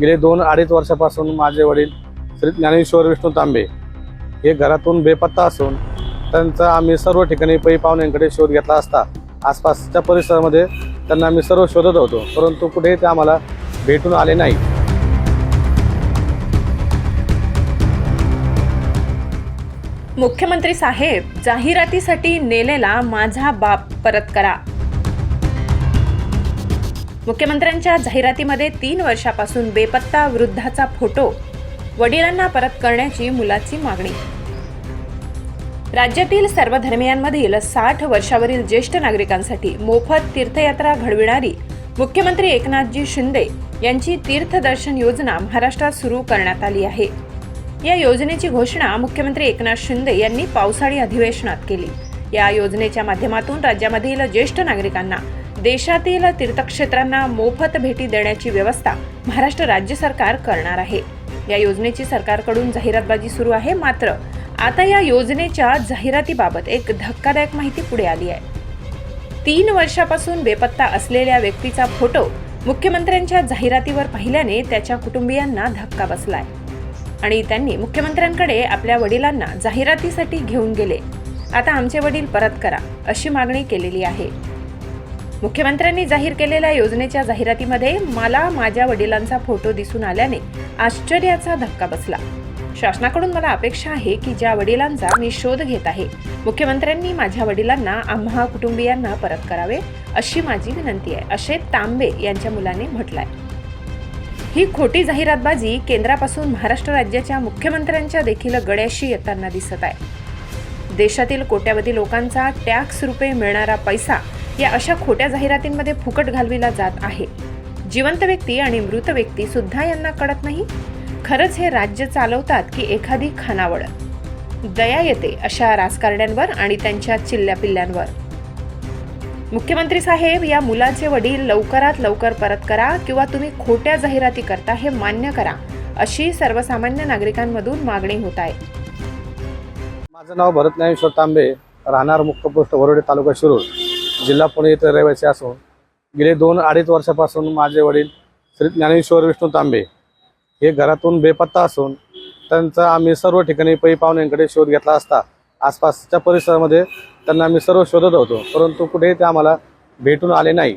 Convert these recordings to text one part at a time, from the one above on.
गेले दोन अडीच वर्षापासून माझे वडील श्री ज्ञानेश्वर विष्णू तांबे हे घरातून बेपत्ता असून त्यांचा आम्ही सर्व ठिकाणी पै पाहुण्यांकडे शोध घेतला असता. आसपासच्या परिसरामध्ये त्यांना आम्ही सर्व शोधत होतो परंतु कुठेही ते आम्हाला भेटून आले नाही. मुख्यमंत्री साहेब जाहिरातीसाठी नेलेला माझा बाप परत करा. मुख्यमंत्र्यांच्या जाहिरातीमध्ये तीन वर्षापासून बेपत्ता वृद्धाचा फोटो वडिलांना परत करण्याची मुलाची मागणी. राज्यातील सर्व धर्मियांमधील साठ वर्षावरील ज्येष्ठ नागरिकांसाठी मोफत तीर्थयात्रा घडविणारी मुख्यमंत्री एकनाथजी शिंदे यांची तीर्थदर्शन योजना महाराष्ट्रात सुरू करण्यात आली आहे. या योजनेची घोषणा मुख्यमंत्री एकनाथ शिंदे यांनी पावसाळी अधिवेशनात केली. या योजनेच्या माध्यमातून राज्यामधील ज्येष्ठ नागरिकांना देशातील तीर्थक्षेत्रांना मोफत भेटी देण्याची व्यवस्था महाराष्ट्र राज्य सरकार करणार आहे. या योजनेची सरकारकडून जाहिरातबाजी सुरू आहे मात्र आता या योजनेच्या जाहिरातीबाबत एक धक्कादायक माहिती पुढे आली आहे. तीन वर्षापासून बेपत्ता असलेल्या व्यक्तीचा फोटो मुख्यमंत्र्यांच्या जाहिरातीवर पाहिल्याने त्याच्या कुटुंबियांना धक्का बसलाय. आणि त्यांनी मुख्यमंत्र्यांकडे आपल्या वडिलांना जाहिरातीसाठी घेऊन गेले. आता आमचे वडील परत करा अशी मागणी केलेली आहे. मुख्यमंत्र्यांनी जाहीर केलेल्या योजनेच्या जाहिरातीमध्ये मला माझ्या वडिलांचा फोटो दिसून आल्याने आश्चर्याचा धक्का बसला. शासनाकडून मला अपेक्षा आहे की ज्या वडिलांचा मी शोध घेत आहे मुख्यमंत्र्यांनी माझ्या वडिलांना आम्हा कुटुंबियांना परत करावे अशी माझी विनंती आहे असे तांबे यांच्या मुलाने म्हटलंय. ही खोटी जाहिरातबाजी केंद्रापासून महाराष्ट्र राज्याच्या मुख्यमंत्र्यांच्या देखील गळ्याशी येताना दिसत आहे. देशातील कोट्यावधी लोकांचा टॅक्स रुपये मिळणारा पैसा या अशा खोट्या जाहिरातींमध्ये फुकट घालविला जात आहे. जिवंत व्यक्ती आणि मृत व्यक्ती सुद्धा यांना कळत नाही. खरंच हे राज्य चालवतात की एखादी खानावळ. दया येते अशा राजकारण्यांवर आणि त्यांच्या चिल्ल्यापिल्ल्यांवर मुख्यमंत्री साहेब या मुलाचे वडील लवकरात लवकर परत करा किंवा तुम्ही खोट्या जाहिराती करता हे मान्य करा अशी सर्वसामान्य नागरिकांमधून मागणी होत आहे. माझं नाव भरत ज्ञानेश्वर तांबे राहणार मुख्य वरोडे तालुका शिरूर जिल्हा पुणे येथे रहिवासी असून गेले दोन अडीच वर्षापासून माझे वडील श्री ज्ञानेश्वर विष्णू तांबे हे घरातून बेपत्ता असून त्यांचा आम्ही सर्व ठिकाणी पै पाहुण्यांकडे शोध घेतला असता आसपासच्या परिसरामध्ये त्यांना आम्ही सर्व शोधत होतो. परंतु कुठेही ते आम्हाला भेटून आले नाही.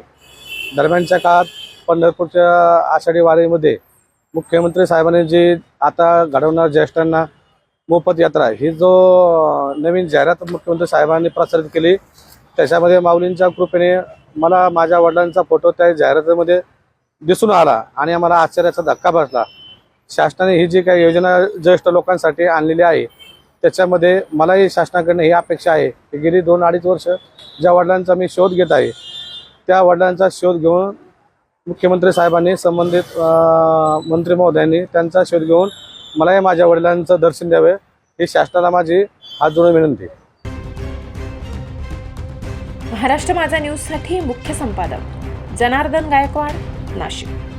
दरम्यानच्या काळात पंढरपूरच्या आषाढी वारीमध्ये मुख्यमंत्री साहेबांनी जी आता घडवणार ज्येष्ठांना मोफत यात्रा ही जो नवीन जाहिरात मुख्यमंत्री साहेबांनी प्रसारित केली त्याच्यामध्ये माऊलींच्या कृपेने मला माझ्या वडिलांचा फोटो त्या जाहिरातीमध्ये दिसून आला आणि आम्हाला आश्चर्याचा धक्का बसला. शासनाने ही जी काही योजना ज्येष्ठ लोकांसाठी आणलेली आहे त्याच्यामध्ये मलाही शासनाकडनं ही अपेक्षा आहे की गेली दोन अडीच वर्ष ज्या वडिलांचा मी शोध घेत आहे त्या वडिलांचा शोध घेऊन मुख्यमंत्री साहेबांनी संबंधित मंत्री महोदयांनी त्यांचा शोध घेऊन मलाही माझ्या वडिलांचं दर्शन द्यावे ही शासनाला माझी हात जोडून विनंती. महाराष्ट्र माझा न्यूजसाठी मुख्य संपादक जनार्दन गायकवाड नाशिक.